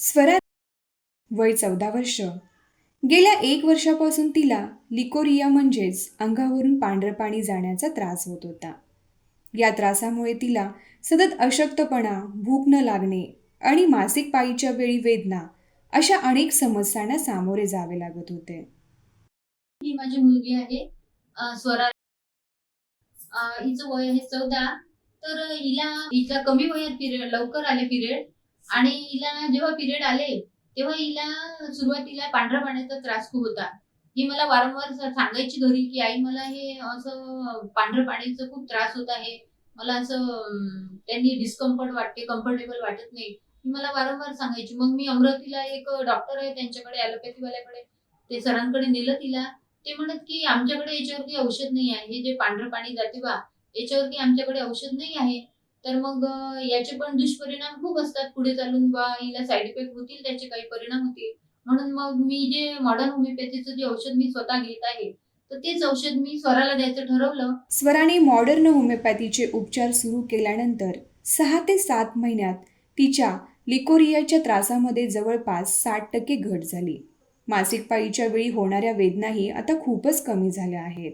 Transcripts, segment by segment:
स्वरा वय चौदा वर्ष. गेल्या एक वर्षापासून तिला लिकोरिया म्हणजेच अंगावरून पांढरं पाणी जाण्याचा त्रास होत होता. या त्रासामुळे तिला सतत अशक्तपणा भूक न लागणे आणि मासिक पाळीच्या वेळी वेदना अशा अनेक समस्यांना सामोरे जावे लागत होते. ही माझी मुलगी आहे. स्वरा हिचं वय आहे चौदा. तर हिला हिचा कमी वयात पिरियड लवकर आले पिरियड. आणि हिला जेव्हा पिरियड आले तेव्हा हिला सुरुवातीला पांढऱ्या पाण्याचा त्रास खूप होता. ही मला वारंवार सांगायची घरी की आई मला हे असं पांढऱ्या पाण्याचा खूप त्रास होत आहे. मला असं त्यांनी डिस्कम्फर्ट वाटते कम्फर्टेबल वाटत नाही. ही मला वारंवार सांगायची. मग मी अमरावतीला एक डॉक्टर आहे त्यांच्याकडे ॲलोपॅथीवाल्याकडे ते सरांकडे नेलं तिला. ते म्हणत की आमच्याकडे याच्यावरती औषध नाही आहे. हे जे पांढरं पाणी जाते बा याच्यावरती आमच्याकडे औषध नाही आहे. तर मग याचे पण दुष्परिणाम खूप असतात. पुढे चालून बा हिला साईड इफेक्ट होतील त्याचे काही परिणाम होतील. म्हणून मग मी जे मॉडर्न होमिओपॅथीचं जे औषध मी स्वतः घेत आहे तर तेच औषध मी स्वराला द्यायचं ठरवलं. स्वराने मॉडर्न होमिओपॅथीचे उपचार सुरू केल्यानंतर सहा ते सात महिन्यात तिच्या लिकोरियाच्या त्रासामध्ये जवळपास साठ टक्के घट झाली. मासिक पाळीच्या वेळी होणाऱ्या वेदनाही आता खूपच कमी झाल्या आहेत.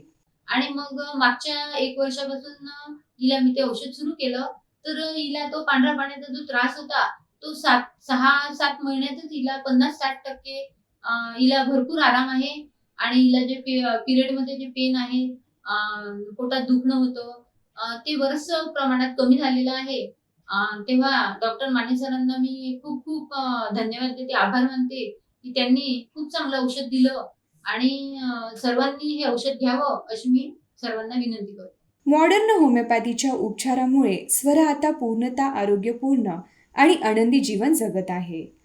आणि मग मागच्या एक वर्षापासून हिला मी ते औषध सुरू केलं. तर हिला तो पांढऱ्या पाण्याचा जो त्रास होता तो सात सहा सात महिन्यातच हिला पन्नास साठ टक्के हिला भरपूर आराम आहे आणि हिला जे पिरियडमध्ये जे पेन आहे पोटात दुखणं होतं ते बरंच प्रमाणात कमी झालेलं आहे. तेव्हा डॉक्टर माने सरांना मी खूप खूप धन्यवाद देते आभार मानते की त्यांनी खूप चांगलं औषध दिलं आणि सर्वांनी हे औषध घ्यावं अशी मी सर्वांना विनंती करते. मॉडर्न होमिओपॅथीच्या उपचारामुळे स्वरा आता पूर्णतः आरोग्यपूर्ण आणि आनंदी जीवन जगत आहे.